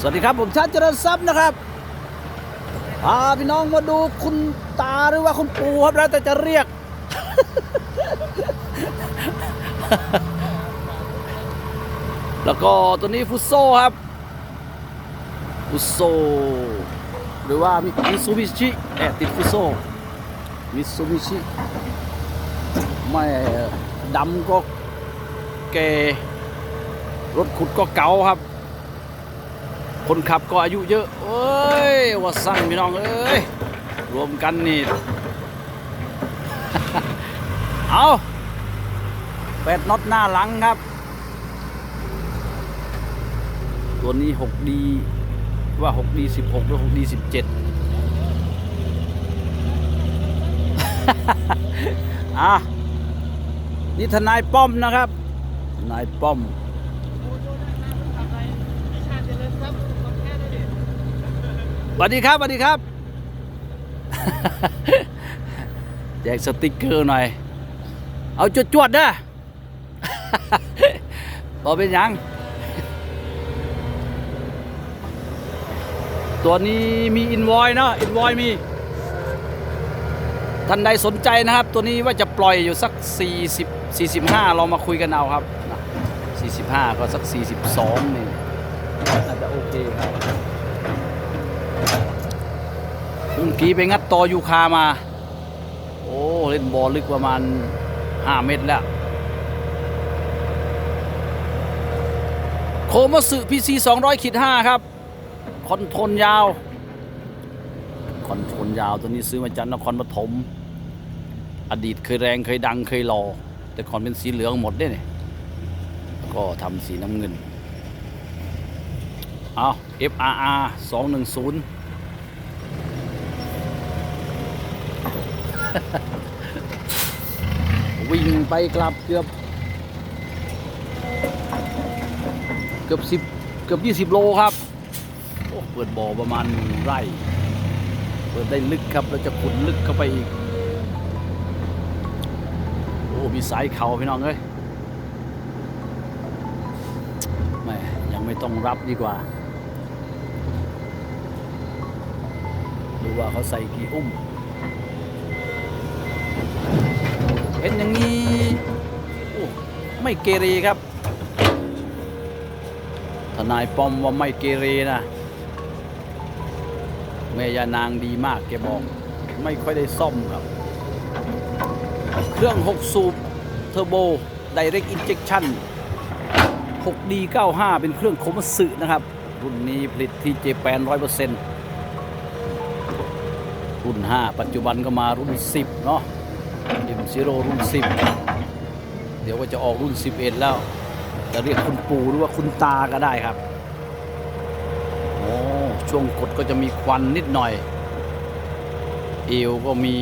สวัสดีครับผมชาติเจริญทรัพย์นะครับพาพี่น้องมาดูคุณตาหรือว่าคุณปู่ครับแล้วแต่จะเรียก แล้วก็ตัวนี้ฟุตโซครับฟุตโซหรือว่ามิซูบิชิแอบติดฟุตโซมิซูบิชิไม่ดำก็แกรถขุดก็เก่าครับ คนขับก็อายุเยอะเอ้ยว่าสั่งพี่น้องเอ้ยรวมกันนี่ เอาแปดน็อตหน้าหลังครับ ตัวนี้ 6D ว่า 6D 16หรือ 6D 17อะนี่ทนายป้อมนะครับ นายป้อม สวัสดีครับสวัสดีครับ แจกสติกเกอร์หน่อย เอาจวดจวดๆนะต่อเป็นยัง ตัวนี้มีอินวอยเนาะอินวอยมีท่านใดสนใจนะครับ ตัวนี้ว่าจะปล่อยอยู่สัก 40 45 เรามาคุยกันเอาครับ 45 ก็สัก 42 นี่น่าจะโอเคครับ เมื่อกี้ไปงัดตอยูคามา โอ้เล่นบอลลึกประมาณ 5 เมตรแล้ว โคมาสึพีซี200ขีด5ครับ คอนโทรลยาว คอนโทรลยาวตัวนี้ซื้อมาจากนครปฐมอดีตเคยแรงเคยดังเคยหลอแต่ก่อนเป็นสีเหลืองหมดได้เนี่ยก็ทำสีน้ำเงิน เอา FRR 210 วิ่งไปกลับเกือบ เกือบสิบเกือบยี่สิบโลครับ โอ้เปิดบ่อประมาณไร่ เปิดได้ลึกครับเราจะขุดลึกเข้าไปอีก โอ้มีสายเขาพี่น้องเอ้ยแม่ยังไม่ต้องรับดีกว่า ดูว่าเขาใส่กี่อุ้ม เห็นอย่างนี้โอ้ ไม่เกเรครับ ทนายป้อมว่าไม่เกเรนะแม่ยานางดีมากแกบอก ไม่ค่อยได้ซ่อมครับ เครื่อง 6 สูบเทอร์โบ Direct Injection 6D95 เป็นเครื่องโคมัสึนะครับ รุ่นนี้ผลิตที่เจแปน100%รุ่น 5 ปัจจุบันก็มารุ่น 10 เนาะ M Zero รุ่น 10 เดี๋ยวก็จะออกรุ่น 11 แล้ว จะเรียกคุณปู่หรือว่าคุณตาก็ได้ครับโอ้ช่วงกดก็จะมีควันนิดหน่อย เอวก็มี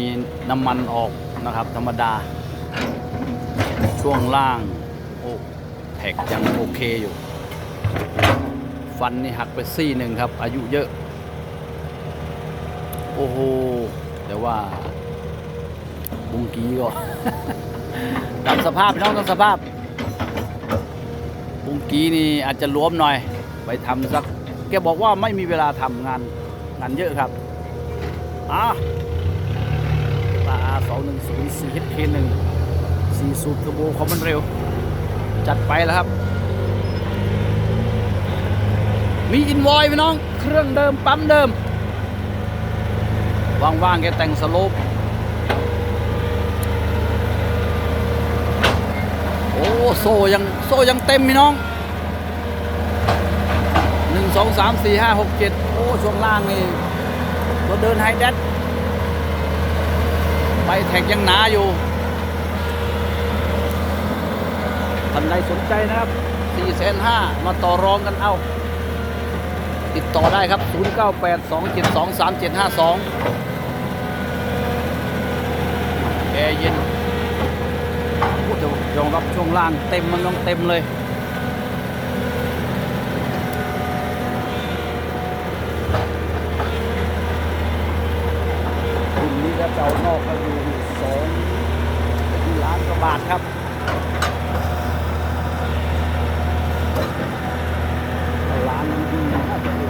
น้ำมันออกนะครับ ธรรมดา ช่วงล่างโอ้แท็กยังโอเคอยู่ ฟันนี่หักไปซี่หนึ่งครับ อายุเยอะ โอ้โหแต่ว่าบุงกี้ก็ ตามสภาพพี่น้องตามสภาพบุงกี้นี่อาจจะหลวมหน่อย ไปทำสัก แกบอกว่าไม่มีเวลาทำงานงานเยอะครับอะตาสองหนึ่งศูนย์สี่เฮดเคหนึ่งสี่สูบเทอร์โบคอมมันเร็ว จัดไปแล้วครับ มีอินวอยพี่น้อง เครื่องเดิมปั๊มเดิมว่างๆแกแต่งสโลป โอ้โซ่ยังโซ่ยังเต็มพี่น้องหนึ่งสองสามสี่ห้าหกเจ็ดโอ้ช่วงล่างนี่ตัวเดินไฮแดดไปแท็กยังหนาอยู่ท่านใดสนใจนะครับสี่แสนห้ามาต่อรองกันเอา ติดต่อได้ครับ 0 9 8 2 7 2 3 7 5 2แอร์เย็น ยอมรับช่วงล่างเต็มมันต้องเต็มเลย รุ่นนี้ก็เจ้านอกก็อยู่สองล้านกว่าบาทครับ ล้านนึงดีน่าจะโอ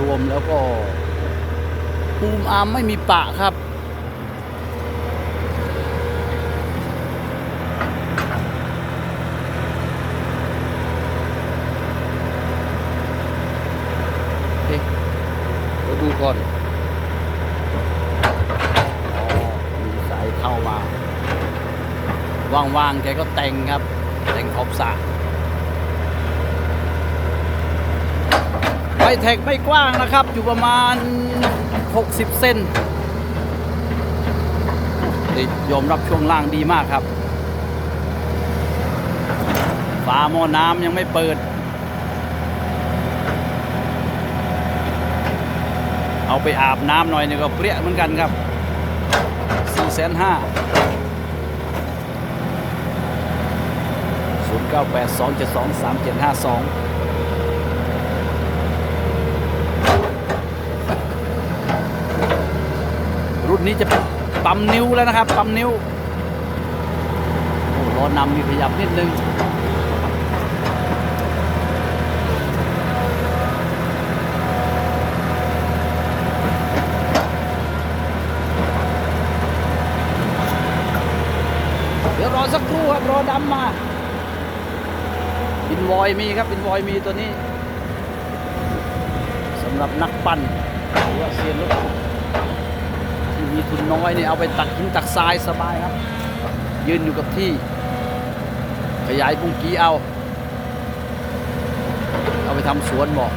รวมแล้วก็ภูมิอาร์มไม่มีปะครับเอ๊ะเดี๋ยวดูก่อนอ๋อมีสายเข้ามา ว่างๆแกก็แต่งครับ แต่งขอบสระ ไฟแท็กไม่กว้างนะครับ อยู่ประมาณ 60 เซนนี่ยอมรับช่วงล่างดีมากครับฝาหม้อน้ำยังไม่เปิด เอาไปอาบน้ำหน่อยนี่ก็เปรี้ยเหมือนกันครับ4 5 0 0 0 0 0 9 8 2 7 2 3 7 5 2 นนี้จะเป็นปั๊มนิ้วแล้วนะครับ ปั๊มนิ้วโอ้ล้อนำมีขยับนิดนึงเดี๋ยวรอสักครู่ครับรอดำมาอินวอยมีครับอินวอยมีตัวนี้สำหรับนักปั่นหรือว่าเซียนรถ มีทุนน้อยเนี่ยเอาไปตักหินตักทรายสบายครับ ยืนอยู่กับที่ ขยายปุงกี้เอา เอาไปทำสวนบอก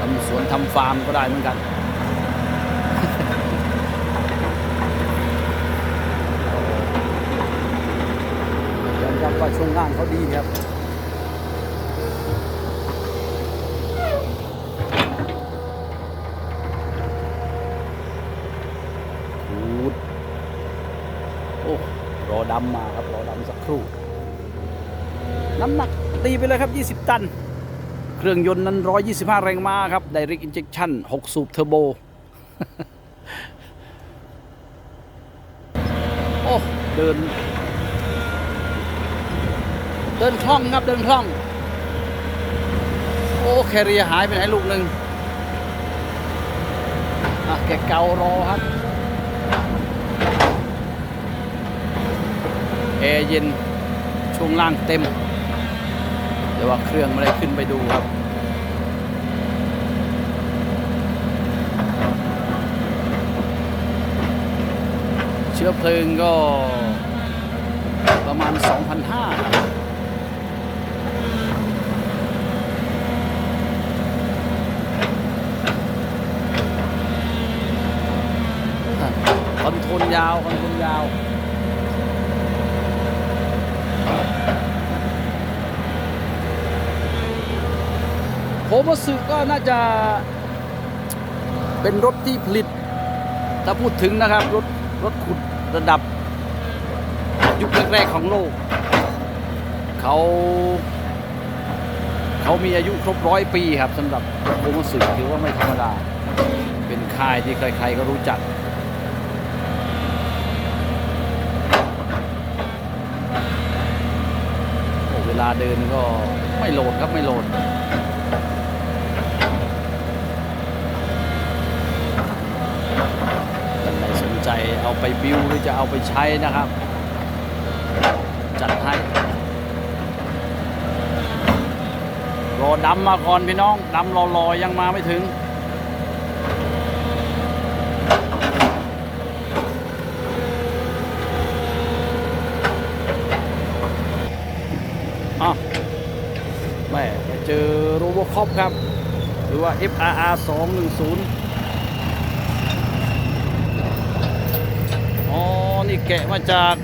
ทำสวนทำฟาร์มก็ได้เหมือนกันยอมรับว่าช่วงล่างเขาดีครับ พูดโอ้ รอ ดำมาครับรอดำสักครู่ น้ำหนักตีไปเลยครับ 20 ตัน เครื่องยนต์นั้น 125 แรงม้าครับ Direct Injection 6 สูบเทอร์โบ โอ้ เดิน เดินคล่องครับ เดินคล่อง โอ้แคเรียหายไปไหนลูกหนึ่งอะแกเการอครับแอร์เย็นช่วงล่างเต็มแต่ว่าเครื่องไม่ได้ขึ้นไปดูครับเชื้อเพลิงก็ประมาณ 2,500ครับคอนโทรลยาวคอนโทรลยาว ผมสึก็น่าจะเป็นรถที่ผลิต ถ้าพูดถึงนะครับ รถรถขุดระดับ ยุคแรกๆของโลก เขา เขามีอายุครบร้อยปีครับสำหรับโคมสึถือว่าไม่ธรรมดา เป็นค่ายที่ใครๆก็รู้จักเวลาเดินก็ไม่โหลดครับไม่โหลด ท่าน ใจเอาไปบิวหรือจะเอาไปใช้นะครับ จัดให้รอดำมาก่อนพี่น้องดำรอๆยังมาไม่ถึง อ้าวแม่ไปเจอโรบคอปครับ หรือว่า FRR 210 อ๋อ นี่แกะมาจาก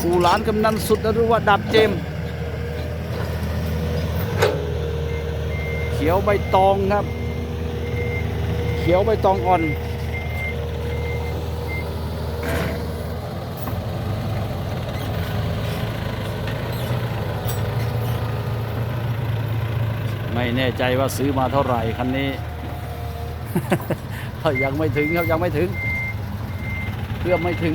กูหลานกำนันสุดหรือว่าดับเจม เขียวใบตองครับ เขียวใบตองอ่อน ไม่แน่ใจว่าซื้อมาเท่าไหร่คันนี้ยังไม่ถึงครับยังไม่ถึง เพื่อไม่ถึง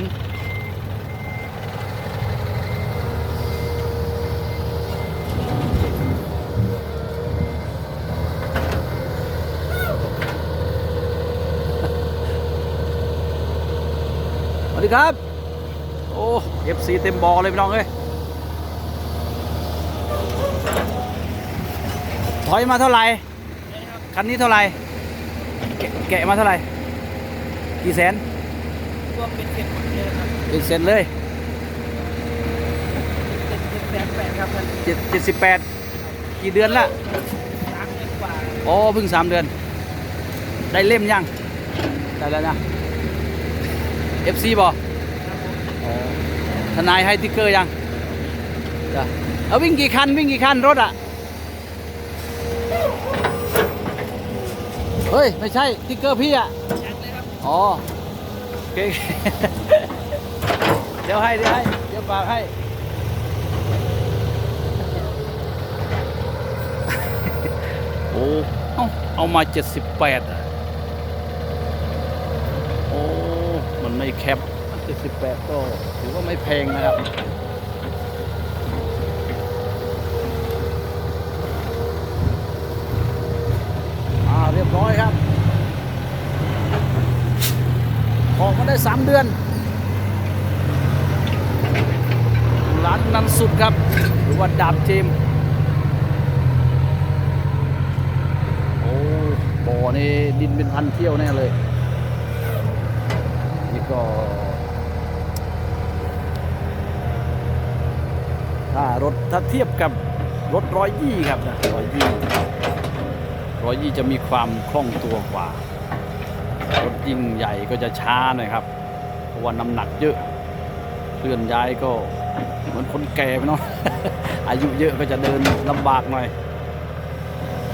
สวัสดีครับ โอ้เอฟซีเต็มบอเลยพี่น้องเอ้ยถอยมาเท่าไหร่ คันนี้เท่าไหร่ แกะมาเท่าไหร่ กี่แสน รวมเป็นเจ็ดหมดเลยครับเป็นเซนเลยเจ็ดเจ็ดแสนแปดครับมันเจ็ดเจ็ดสิบแปดกี่เดือนละสามเดือนกว่าอ๋อเพิ่งสามเดือน ได้เล่มยัง ได้แล้วนะ FC บอกครับผมทนายให้ติ๊กเกอร์ยังจ้ะเอาวิ่งกี่คันวิ่งกี่คันรถอะ เฮ้ย ไม่ใช่ติ๊กเกอร์พี่อะยังเลยครับ อ๋อ เคเดี๋ยวให้เดี๋ยวให้เดี๋ยวฝากให้โอ้เอาเอามา78อะโอ้มันไม่แคบเจ็ดสิบแปดก็ถือว่าไม่แพงนะครับ อ่า เรียบร้อยครับ ออกมาได้3เดือนร้านนันสุดครับ หรือว่าดาบเจมโอ้บ่อนี่ดินเป็นพันเที่ยวแน่เลย นี่ก็ ถ้ารถถ้าเทียบกับรถร้อยยี่ครับนะร้อยยี่ร้อยยี่จะมีความคล่องตัวกว่า รถยิ่งใหญ่ก็จะช้าหน่อยครับ เพราะว่าน้ำหนักเยอะเคลื่อนย้ายก็เหมือนคนแก่ไปเนาะอายุเยอะก็จะเดินลำบากหน่อย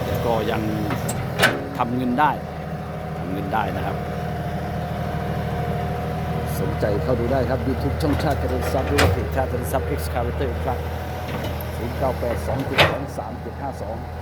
แต่ก็ยังทำเงินได้ทำเงินได้นะครับ สนใจเข้าดูได้ครับ YouTube ช่องชาติเจริญทรัพย์หรือว่าเพจชาติเจริญทรัพย์ X c a v a t o r ครับ098 2 7 2 3 7 5 2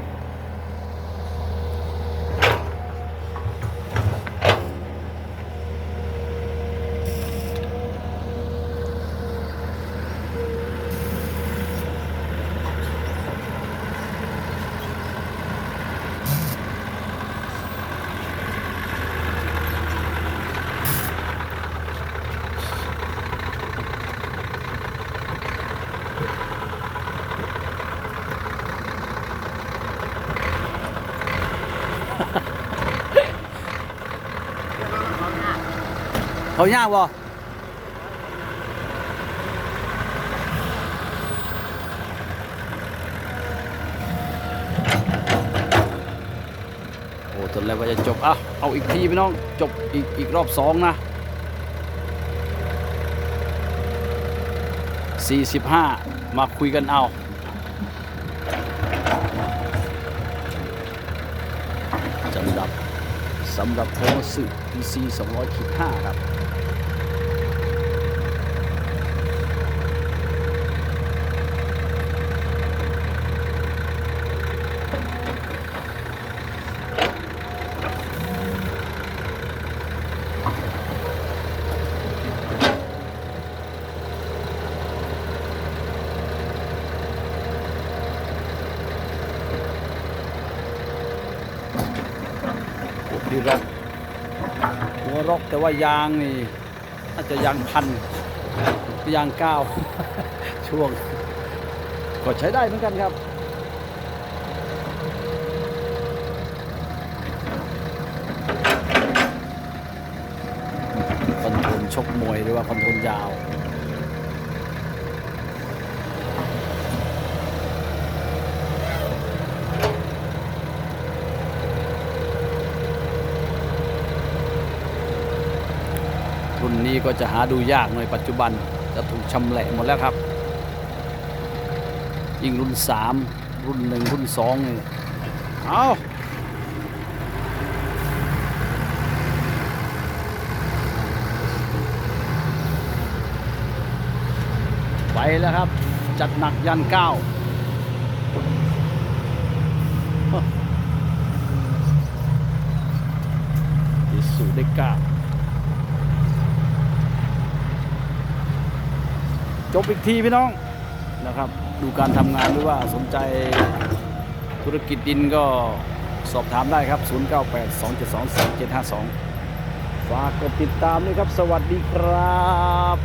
เขายากบ่โอ้จนแล้วก็จะจบอะเอาอีกทีพี่น้อง จบอีกอีกรอบสองนะ45 มาคุยกันเอา สำหรับโทรสึ PC 200.5 ครับ ดีร็อกหัวรกแต่ว่ายางนี่อาจจะยางพันยางเก้าช่วงก็ใช้ได้เหมือนกันครับคอนโทรลชกมวยหรือว่าคอนโทรลยาว รุ่นนี้ก็จะหาดูยากหน่อยปัจจุบันจะถูกชำแหละหมดแล้วครับ ยิ่งรุ่น 3 รุ่น 1 รุ่น2นี่เอาไปแล้วครับ จัดหนักยันเก้าอิสุดได้เก้า จบอีกทีพี่น้องนะครับ ดูการทำงานหรือว่าสนใจธุรกิจดินก็สอบถามได้ครับ 0982722752 ฝากกดติดตามด้วยครับ สวัสดีครับ